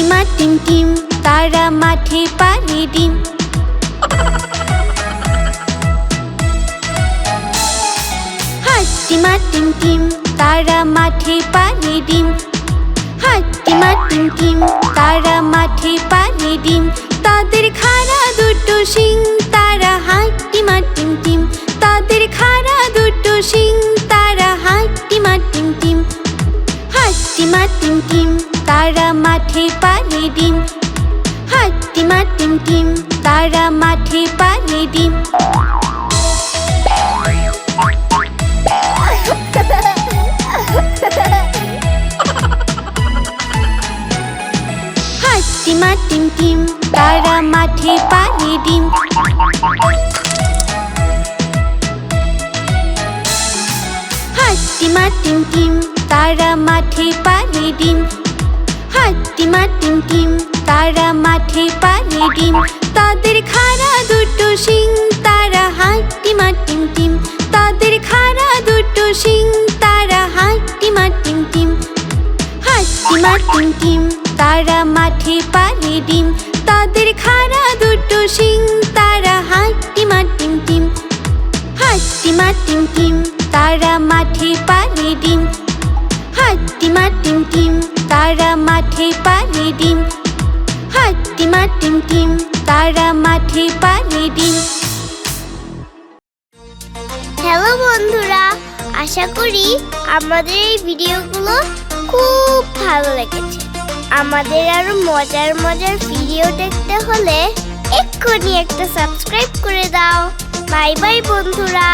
Team তারা মাঠে পারে ডিম। হাট্টিমা টিম টিম তারা মাঠে পারে ডিম। হাট্টিমা টিম টিম তারা মাঠে পারে ডিম। তাদের খাড়া দুটো শিং, তারা হাট্টিমা টিম টিম তাদের খাড়া দুটো শিং, তারা হাট্টিমা টিম টিম হাট্টিমা টিম টিম তারা মাঠে পারে ডিম হাট্টিমা টিম টিম তারা মাঠে পারে ডিম হাট্টিমা টিম টিম তারা মাঠে পারে ডিম হাট্টিমা টিম টিম তারা মাঠে পারে ডিম হাট্টিমা টিম টিম তারা মাঠে পারে ডিম। তাদের খাড়া দুটো শিং, তারা হাট্টিমা টিম টিম তাদের খাড়া দুটো শিং, তারা হাট্টিমা টিম টিম হাট্টিমা টিম টিম তারা মাঠে পারে ডিম। তাদের খাড়া দুটো শিং, তারা হাট্টিমা টিম টিম হাট্টিমা টিম টিম তারা মাঠে পারে ডিম। হাট্টিমা টিম টিম তারা মাঠে পারে ডিম হাট্টিমা টিম টিম তারা মাঠে পারে ডিম হ্যালো বন্ধুরা, আশা করি আমাদের এই ভিডিওগুলো খুব ভালো লেগেছে। আমাদের আরও মজার মজার ভিডিও দেখতে হলে এক্ষুনি একটা সাবস্ক্রাইব করে দাও। বাই বাই বন্ধুরা।